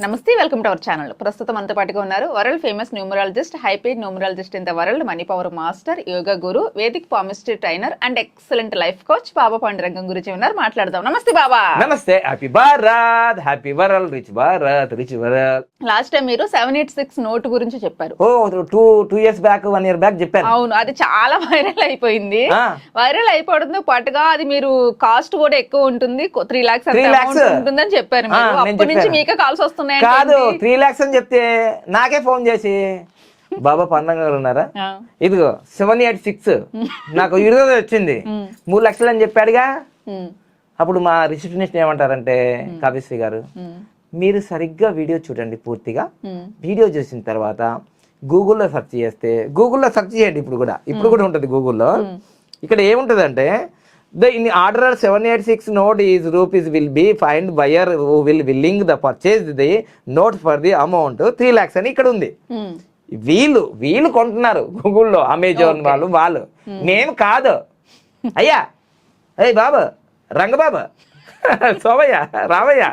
నమస్తే welcome to our channel. ప్రస్తుతం అంత పాటుగా ఉన్నారు world famous numerologist high paid numerologist in the world money power master yoga guru Vedic palmistry trainer and excellent life coach Baba Pandurangam గురించి ఉన్నారు. మాట్లాడదాం. నమస్తే బాబా. నమస్తే happy Bharat happy world rich Bharat rich world last time మీరు seven eight six note గురించి చెప్పారు. ఓ two two years back one year back చెప్పాను అవును అది చాలా వైరల్ అయిపోయింది. వైరల్ అయిపోవడంతో పాటుగా అది మీరు కాస్ట్ కూడా ఎక్కువ ఉంటుంది త్రీ లాక్స్ 3 lakhs. ఉంటుందని చెప్పారు అప్పటి నుంచి. మీకే కాల్స్ వస్తున్నాయి కాదు త్రీ లాక్స్ అని చెప్తే నాకే ఫోన్ చేసి బాబా పండంగా గారు ఉన్నారా ఇదిగో సెవెన్ ఎయిట్ సిక్స్ నాకు ఇరవై వచ్చింది. మూడు లక్షలు అని చెప్పాడుగా. అప్పుడు మా రిసెప్షనిస్ట్ ఏమంటారంటే కావ్యశ్రీ గారు మీరు సరిగ్గా వీడియో చూడండి పూర్తిగా. వీడియో చూసిన తర్వాత గూగుల్లో సెర్చ్ చేస్తే గూగుల్లో సెర్చ్ చేయండి ఇప్పుడు కూడా. ఇప్పుడు కూడా ఉంటుంది గూగుల్లో. ఇక్కడ ఏముంటుందంటే the in order seven eight six note is rupees will be find buyer will willing the purchase the note for the amount three lakhs అని ఇక్కడ ఉంది. వీళ్ళు వీళ్ళు కొంటున్నారు. గూగుల్లో అమెజాన్ వాళ్ళు వాళ్ళు. నేను కాదు. అయ్యా అయ్యి బాబు రంగబాబు సోమయ్య రామయ్య.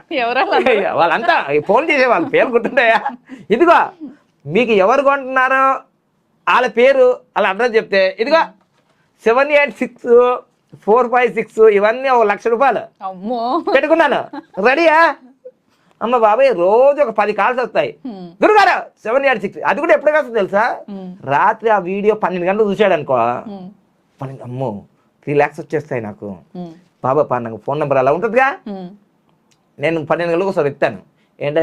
వాళ్ళంతా ఫోన్ చేసే వాళ్ళ పేరు గుర్తుంటాయా? ఇదిగో మీకు ఎవరు కొంటున్నారో వాళ్ళ పేరు వాళ్ళ అడ్రస్ చెప్తే ఇదిగో seven eight six four five six ఇవన్నీ ఒక లక్ష రూపాయలు. పెట్టుకున్నాను. రెడీయా? అమ్మ బాబాయ్ రోజు ఒక పది కాల్స్ వస్తాయి. గురుగారు సెవెన్ ఎయిట్ సిక్స్. అది కూడా ఎప్పుడు వస్తుంది తెలుసా? రాత్రి ఆ వీడియో పన్నెండు గంటలు చూశాడు అనుకో పన్నెండు అమ్మో త్రీ ల్యాక్స్ వచ్చేస్తాయి నాకు. బాబా పా నాకు ఫోన్ నెంబర్ అలా ఉంటుందిగా? నేను పన్నెండు గంటలకు ఒకసారి ఎత్తాను ఏంటో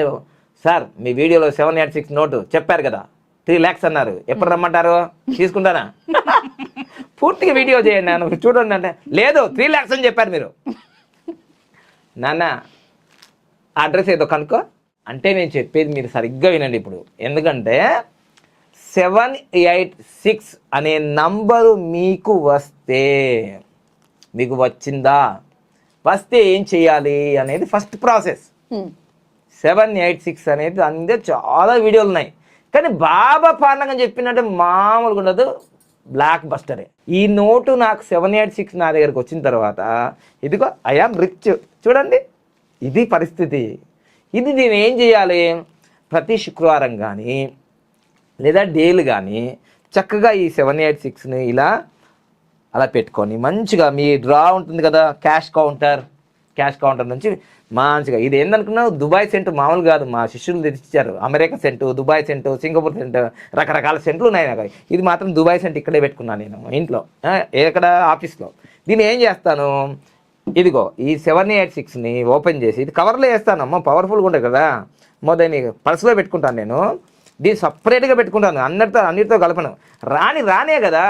సార్ మీ వీడియోలో సెవెన్ ఎయిట్ సిక్స్ నోటు చెప్పారు కదా. త్రీ ల్యాక్స్ అన్నారు. ఎప్పుడు రమ్మంటారు? తీసుకుంటానా పూర్తిగా వీడియో చేయండి నన్ను చూడండి అంటే లేదు త్రీ ల్యాక్స్ అని చెప్పారు మీరు. నాన్న అడ్రస్ ఏదో కనుక్కో. అంటే నేను చెప్పేది మీరు సరిగ్గా వినండి ఇప్పుడు. ఎందుకంటే సెవెన్ ఎయిట్ సిక్స్ అనే నంబరు మీకు వస్తే మీకు వచ్చిందా? వస్తే ఏం చేయాలి అనేది first process seven eight six అనేది అందే చాలా వీడియోలు ఉన్నాయి. కానీ బాబా పాండగ చెప్పినట్టు మామూలుగా ఉండదు. బ్లాక్ బస్టరే. ఈ నోటు నాకు సెవెన్ ఎయిట్ సిక్స్ నా దగ్గరకు వచ్చిన తర్వాత ఇదిగో ఐఆమ్ రిచ్ చూడండి ఇది పరిస్థితి. ఇది నేను ఏం చేయాలి? ప్రతి శుక్రవారం కానీ లేదా డేలు కానీ చక్కగా ఈ సెవెన్ ఎయిట్ సిక్స్ని ఇలా అలా పెట్టుకొని మంచిగా మీ డ్రా ఉంటుంది కదా క్యాష్ కౌంటర్ క్యాష్ కౌంటర్ నుంచి మంచిగా ఇది ఏందనుకున్నావు? దుబాయ్ సెంటు మామూలు కాదు. మా శిష్యులు తెచ్చిచ్చారు America scent Dubai scent Singapore scent రకరకాల సెంట్లు ఉన్నాయి నాకు. ఇది మాత్రం దుబాయ్ సెంట్ ఇక్కడే పెట్టుకున్నాను నేను ఇంట్లో. ఎక్కడ? ఆఫీస్లో. దీన్ని ఏం చేస్తాను? ఇదిగో ఈ సెవెన్ ఎయిట్ సిక్స్ని ఓపెన్ చేసి ఇది కవర్లో వేస్తాను. అమ్మ పవర్ఫుల్గా ఉంటుంది కదా. అమ్మో దాన్ని పర్సులో పెట్టుకుంటాను నేను. దీన్ని సపరేట్గా పెట్టుకుంటాను. అందరితో అన్నిటితో కలపను. రాని రానే కదా.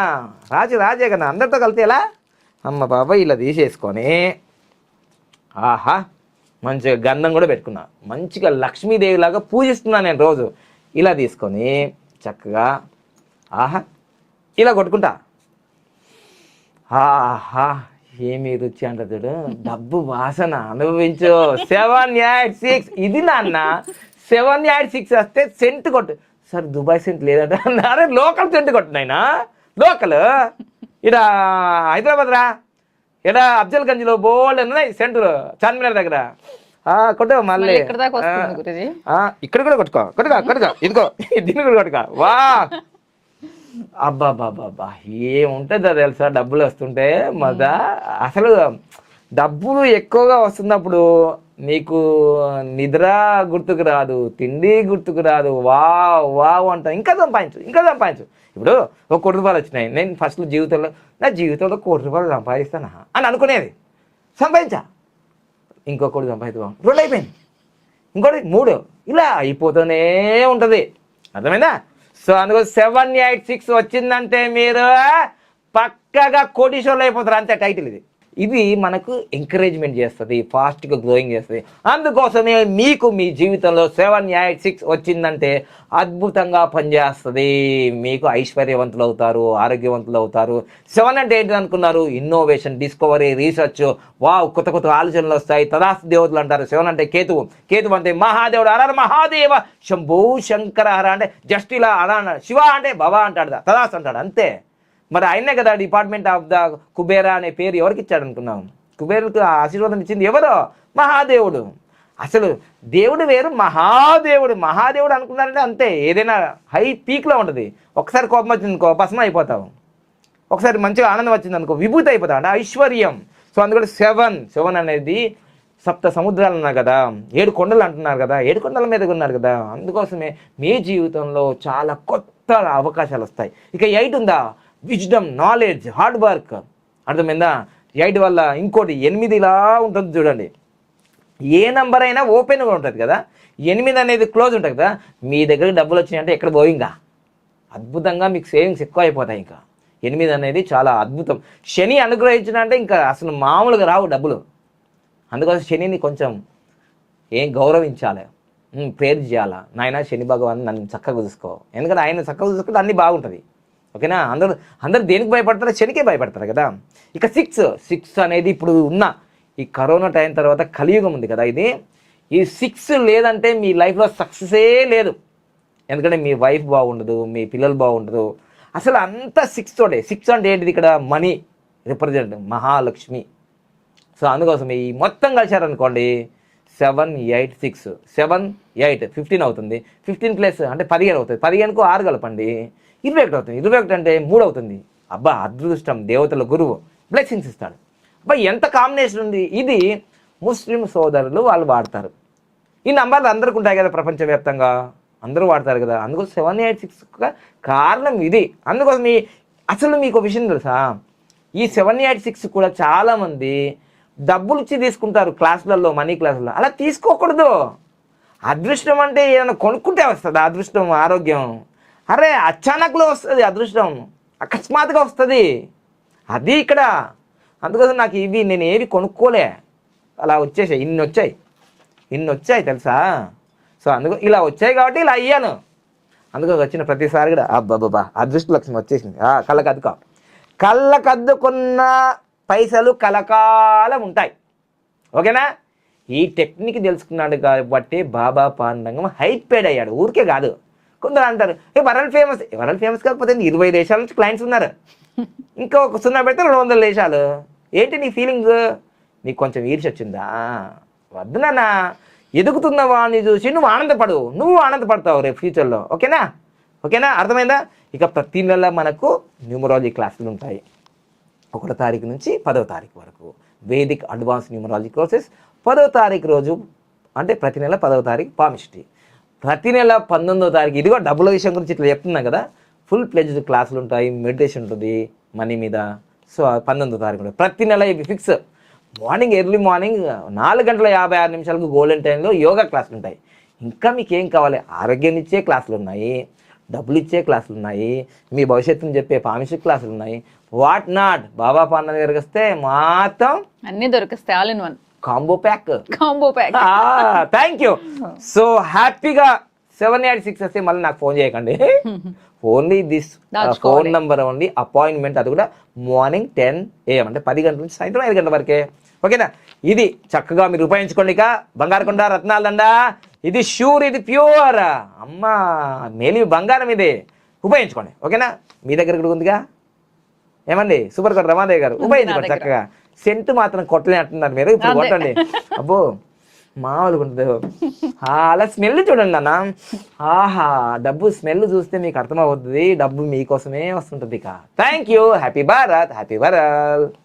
రాజు రాజే కదా. అందరితో కలిపితే ఎలా? అమ్మ బాబాయ్ ఇలా తీసేసుకొని. ఆహా! మంచిగా గంధం కూడా పెట్టుకున్నా. మంచిగా లక్ష్మీదేవిలాగా పూజిస్తున్నాను నేను రోజు. ఇలా తీసుకొని చక్కగా ఆహా ఇలా కొట్టుకుంటా. ఆహా ఏమి రుచి అంట చూడు. డబ్బు వాసన అనుభవించు. Seven add six. ఇది నాన్న సెవెన్ యాడ్ సిక్స్ వస్తే సెంట్ కొట్టు. సార్ దుబాయ్ సెంట్ లేదంట. అరే లోకల్ సెంట్ కొట్టు నాయనా. లోకల్? ఇలా హైదరాబాద్ రా ఇడ అఫ్జల్ గంజ్లో బోల్డ్ ఉన్నాయి సెంటర్ చార్మినార్ దగ్గర. కొట్టు మళ్ళీ. ఇక్కడ కూడా కొట్టుకో కొట్టుకో కొట్టుకో ఇదిగో దీన్ని కూడా కొట్టుకో. వా. అబ్బా బాబా ఏముంటుందో తెలుసా? డబ్బులు వస్తుంటే మదా అసలు డబ్బులు ఎక్కువగా వస్తున్నప్పుడు నీకు నిద్ర గుర్తుకు రాదు తిండి గుర్తుకు రాదు వా వావ్ అంట ఇంకా సంపాదించు ఇంకా సంపాదించు. ఇప్పుడు ఒక కోటి రూపాయలు వచ్చినాయి. నేను ఫస్ట్ జీవితంలో నా జీవితంలో కోటి రూపాయలు సంపాదిస్తానా అని అనుకునేది. సంపాదించా. ఇంకో కోటి సంపాదిద్దాం. రెండు అయిపోయింది. ఇంకోటి మూడు. ఇలా అయిపోతూనే ఉంటుంది. అర్థమైందా? సో అందుకు సెవెన్ ఎయిట్ సిక్స్ వచ్చిందంటే మీరు పక్కగా కోటీశ్వర్లు అయిపోతారు. అంతే టైటిల్ ఇది. ఇది మనకు ఎంకరేజ్మెంట్ చేస్తుంది ఫాస్ట్గా గ్రోయింగ్ చేస్తుంది. అందుకోసమే మీకు మీ జీవితంలో సెవెన్ ఎయిట్ సిక్స్ వచ్చిందంటే అద్భుతంగా పనిచేస్తుంది. మీకు ఐశ్వర్యవంతులు అవుతారు ఆరోగ్యవంతులు అవుతారు. సెవెన్ అంటే ఏంటి అనుకున్నారు? ఇన్నోవేషన్ డిస్కవరీ రీసెర్చ్ వావ్ కొత్త కొత్త ఆలోచనలు వస్తాయి. తదాస్తు దేవతలు అంటారు. సెవెన్ అంటే కేతువు. కేతువు అంటే మహాదేవుడు. అర మహాదేవ. శంభూ శంకర హర అంటే జస్ట్ ఇలా అలా శివ అంటే భవ అంటాడు. తదాస్తు అంటాడు. అంతే. మరి ఆయనే కదా డిపార్ట్మెంట్ ఆఫ్ ద కుబేరా అనే పేరు ఎవరికి ఇచ్చాడు అనుకున్నాం? కుబేరుకు ఆశీర్వాదం ఇచ్చింది ఎవరు? మహాదేవుడు. అసలు దేవుడు వేరు మహాదేవుడు. మహాదేవుడు అనుకున్నారంటే అంతే. ఏదైనా హై పీక్లో ఉంటుంది. ఒకసారి కోపం వచ్చింది అనుకో భస్మం అయిపోతావు. ఒకసారి మంచిగా ఆనందం వచ్చింది అనుకో విభూతి అయిపోతావు. అంటే ఐశ్వర్యం. సో అందుకని సెవెన్ సెవెన్ అనేది సప్త సముద్రాలు ఉన్నారు కదా. ఏడు కొండలు అంటున్నారు కదా. ఏడు కొండల మీద ఉన్నారు కదా. అందుకోసమే మీ జీవితంలో చాలా కొత్త అవకాశాలు వస్తాయి. ఇక ఎయిట్ ఉందా? విజ్డమ్ నాలెడ్జ్ హార్డ్ వర్క్ అర్థమైందా? ఎయిట్ వల్ల ఇంకోటి ఎనిమిది ఇలా ఉంటుంది చూడండి. ఏ నంబర్ అయినా ఓపెన్గా ఉంటుంది కదా? ఎనిమిది అనేది క్లోజ్ ఉంటుంది కదా? మీ దగ్గర డబ్బులు వచ్చినాయంటే ఎక్కడ పోయింగా? అద్భుతంగా మీకు సేవింగ్స్ ఎక్కువ అయిపోతాయి ఇంకా. ఎనిమిది అనేది చాలా అద్భుతం. శని అనుగ్రహించిన అంటే ఇంకా అసలు మామూలుగా రావు డబ్బులు. అందుకోసం శనిని కొంచెం ఏం గౌరవించాలి. ఉమ్, ప్రేర్ చేయాలా? నాయన శని భగవాన్ నన్ను చక్కగా చూసుకో. ఎందుకంటే ఆయన చక్కగా చూసుకుంటే అన్నీ బాగుంటుంది. ఓకేనా? అందరూ అందరు దేనికి భయపడతారు శనికే భయపడతారు కదా. ఇక సిక్స్ సిక్స్ అనేది ఇప్పుడు ఉన్న ఈ కరోనా టైం తర్వాత కలియుగం ఉంది కదా ఇది. ఈ సిక్స్ లేదంటే మీ లైఫ్లో సక్సెసే లేదు. ఎందుకంటే మీ వైఫ్ బాగుండదు మీ పిల్లలు బాగుండదు. అసలు అంతా సిక్స్ తోటే సిక్స్ అంటే ఏంటిది ఇక్కడ? Money represent Mahalakshmi. సో అందుకోసం ఈ మొత్తం కలిశారనుకోండి seven eight six seven eight fifteen అవుతుంది. ఫిఫ్టీన్ ప్లస్ అంటే పదిహేను అవుతుంది. పదిహేనుకు ఆరు కలపండి. ఇరవై ఒకటి అవుతుంది. ఇరవై ఒకటి అంటే మూడు అవుతుంది అబ్బా అదృష్టం దేవతల గురువు బ్లెస్సింగ్స్ ఇస్తాడు. అబ్బా ఎంత కాంబినేషన్ ఉంది. ఇది ముస్లిం సోదరులు వాళ్ళు వాడతారు. ఈ నంబర్లు అందరికి ఉంటాయి కదా ప్రపంచవ్యాప్తంగా. అందరూ వాడతారు కదా. అందుకోసం సెవెన్ ఎయిట్ సిక్స్ కారణం ఇది. అందుకోసం మీ అసలు మీకు విషయం తెలుసా? ఈ సెవెన్ ఎయిట్ సిక్స్ కూడా చాలామంది డబ్బులు ఇచ్చి తీసుకుంటారు క్లాసులలో మనీ క్లాసులలో. అలా తీసుకోకూడదు. అదృష్టం అంటే ఏదైనా కొనుక్కుంటే వస్తుంది? అదృష్టం ఆరోగ్యం. అరే అచానక్లో వస్తుంది అదృష్టం. అకస్మాత్తుగా వస్తుంది. అది ఇక్కడ. అందుకోసం నాకు ఇవి నేను ఏవి కొనుక్కోలే. అలా వచ్చేసాయి. ఇన్ని వచ్చాయి. ఇన్ని వచ్చాయి తెలుసా? సో అందుకు ఇలా వచ్చాయి కాబట్టి ఇలా అయ్యాను. అందుకో వచ్చిన ప్రతిసారి కూడా అబ్బాబ్బా అదృష్ట లక్ష్మి వచ్చేసింది. ఆ, కళ్ళకు అద్దుకో కళ్ళకు అద్దుకున్న పైసలు కలకాలం ఉంటాయి. ఓకేనా? ఈ టెక్నిక్ తెలుసుకున్నాడు కాబట్టి బాబా పాండంగం హైపేడ్ అయ్యాడు. ఊరికే కాదు. కొందరు అంటారు a world famous world famous కాకపోతే? ఇరవై దేశాల నుంచి క్లయింట్స్ ఉన్నారు. ఇంకా ఒక సున్నా పెడితే రెండు వందల దేశాలు. ఏంటి నీ ఫీలింగ్ నీకు కొంచెం ఈర్ష్య వచ్చిందా? వద్దు నాన్న. ఎదుగుతున్న వాడిని చూసి నువ్వు ఆనందపడు నువ్వు ఆనందపడతావు రేపు ఫ్యూచర్లో. ఓకేనా? ఓకేనా? అర్థమైందా? ఇక ప్రతి నెల మనకు న్యూమరాలజీ క్లాసులు ఉంటాయి. ఒకటో తారీఖు నుంచి పదవ తారీఖు వరకు. వేదిక్ అడ్వాన్స్ న్యూమరాలజీ కోర్సెస్ పదవ తారీఖు రోజు అంటే ప్రతి నెల పదవ తారీఖు పామిస్ట్రీ ప్రతి నెల పంతొమ్మిదో తారీఖు ఇదిగో డబ్బుల విషయం గురించి ఇట్లా చెప్తున్నా కదా ఫుల్ ప్లెజ్డ్ క్లాసులు ఉంటాయి మెడిటేషన్ ఉంటుంది మనీ మీద. సో పంతొమ్మిదో తారీఖు ఉంటుంది. ప్రతి నెల ఇవి ఫిక్స్ మార్నింగ్ ఎర్లీ మార్నింగ్ నాలుగు గంటల యాభై ఆరు నిమిషాలకు గోల్డెన్ టైంలో యోగా క్లాసులు ఉంటాయి. ఇంకా మీకు ఏం కావాలి? ఆరోగ్యాన్ని ఇచ్చే క్లాసులు ఉన్నాయి డబ్బులు ఇచ్చే క్లాసులు ఉన్నాయి మీ భవిష్యత్తుని చెప్పే పామిషిక్ క్లాసులు ఉన్నాయి. వాట్ నాట్ బాబా పాండ దగ్గరికి వస్తే మాత్రం అన్నీ దొరికిస్తాయి all in one combo pack combo pack thank you so హ్యాపీగా సెవెన్ ఎయిట్ సిక్స్ వస్తే మళ్ళీ నాకు ఫోన్ చేయకండి. Only this. Phone number only appointment అది కూడా మార్నింగ్ టెన్ ఏఎం అంటే పది గంటల నుంచి సాయంత్రం ఐదు గంటల వరకే. ఓకేనా? ఇది చక్కగా మీరు ఉపయోగించుకోండి ఇక. బంగారకొండ రత్నాలండ ఇది షూర్ ఇది ప్యూర్ అమ్మ మేలి బంగారం ఇది. ఉపయోగించుకోండి. ఓకేనా? మీ దగ్గర కూడా ఉందిగా? ఏమండి? సూపర్ కోట రమాదేవి గారు. ఉపయోగించుకోండి. చక్కగా. సెంట్ మాత్రం కొట్టలే అంటున్నారు మీరు ఇప్పుడు. కొట్టండి. అబ్బో మామూలుగా ఉంటుంది. అలా స్మెల్ చూడండి అన్న ఆహా డబ్బు స్మెల్ చూస్తే మీకు అర్థమవుతుంది. డబ్బు మీకోసమే వస్తుంటుంది ఇక. Thank you happy Bharat happy Bharat